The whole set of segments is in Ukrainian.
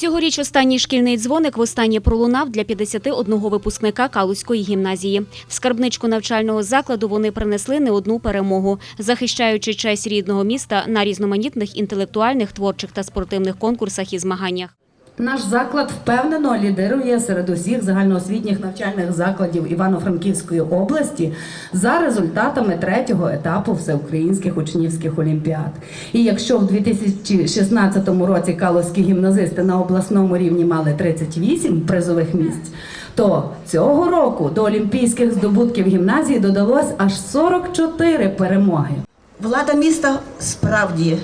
Цьогоріч останній шкільний дзвоник востаннє пролунав для 51 випускника Калузької гімназії. В скарбничку навчального закладу вони принесли не одну перемогу, захищаючи честь рідного міста на різноманітних інтелектуальних, творчих та спортивних конкурсах і змаганнях. Наш заклад впевнено лідирує серед усіх загальноосвітніх навчальних закладів Івано-Франківської області за результатами третього етапу всеукраїнських учнівських олімпіад. І якщо в 2016 році калузькі гімназисти на обласному рівні мали 38 призових місць, то цього року до олімпійських здобутків гімназії додалось аж 44 перемоги. Влада міста справді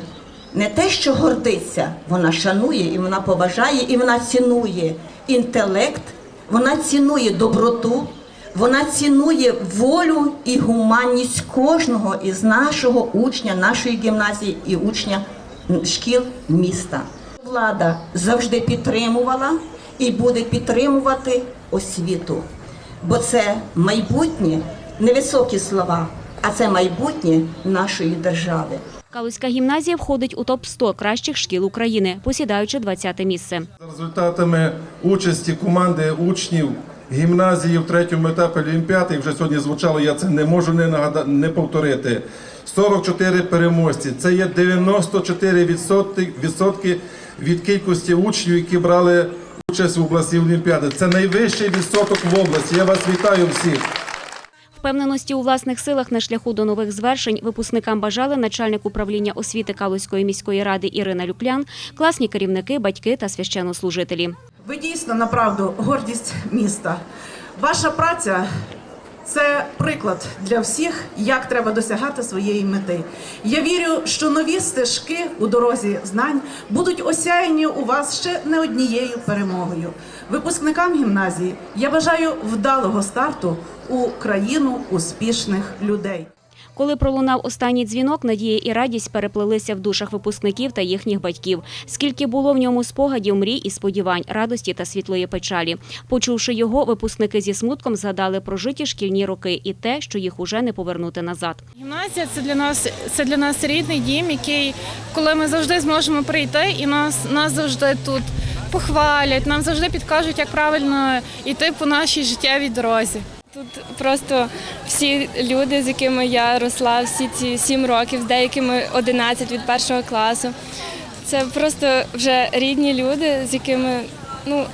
не те, що гордиться, вона шанує і вона поважає, і вона цінує інтелект, вона цінує доброту, вона цінує волю і гуманність кожного із нашого учня, нашої гімназії і учня шкіл міста. Влада завжди підтримувала і буде підтримувати освіту, бо це майбутнє, невисокі слова, а це майбутнє нашої держави. Калузька гімназія входить у топ-100 кращих шкіл України, посідаючи 20 місце. За результатами участі команди учнів гімназії в третьому етапі Олімпіади, вже сьогодні звучало, я це не можу не нагадати, не повторити. 44 переможці. Це є 94% відсотки від кількості учнів, які брали участь в області Олімпіади. Це найвищий відсоток в області. Я вас вітаю всіх. Впевненості у власних силах на шляху до нових звершень випускникам бажали начальник управління освіти Калузької міської ради Ірина Люклян, класні керівники, батьки та священнослужителі. Ви дійсно направду гордість міста. Ваша праця це приклад для всіх, як треба досягати своєї мети. Я вірю, що нові стежки у дорозі знань будуть осяяні у вас ще не однією перемогою. Випускникам гімназії я бажаю вдалого старту у країну успішних людей. Коли пролунав останній дзвінок, надія і радість переплелися в душах випускників та їхніх батьків. Скільки було в ньому спогадів, мрій і сподівань, радості та світлої печалі. Почувши його, випускники зі смутком згадали про житі шкільні роки і те, що їх уже не повернути назад. Гімназія це для нас це для нас рідний дім, який, коли ми завжди зможемо прийти, і нас, нас завжди тут похвалять, нам завжди підкажуть, як правильно йти по нашій життєвій дорозі. Тут просто всі люди, з якими я росла всі ці сім років, з деякими 11 від першого класу. Це просто вже рідні люди, з якими ну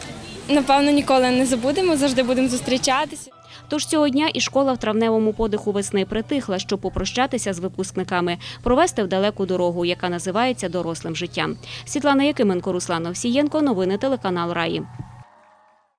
напевно ніколи не забудемо, завжди будемо зустрічатися. Тож цього дня і школа в травневому подиху весни притихла, щоб попрощатися з випускниками, провести в далеку дорогу, яка називається дорослим життям. Світлана Якименко, Руслан Овсієнко. Новини телеканал Раї.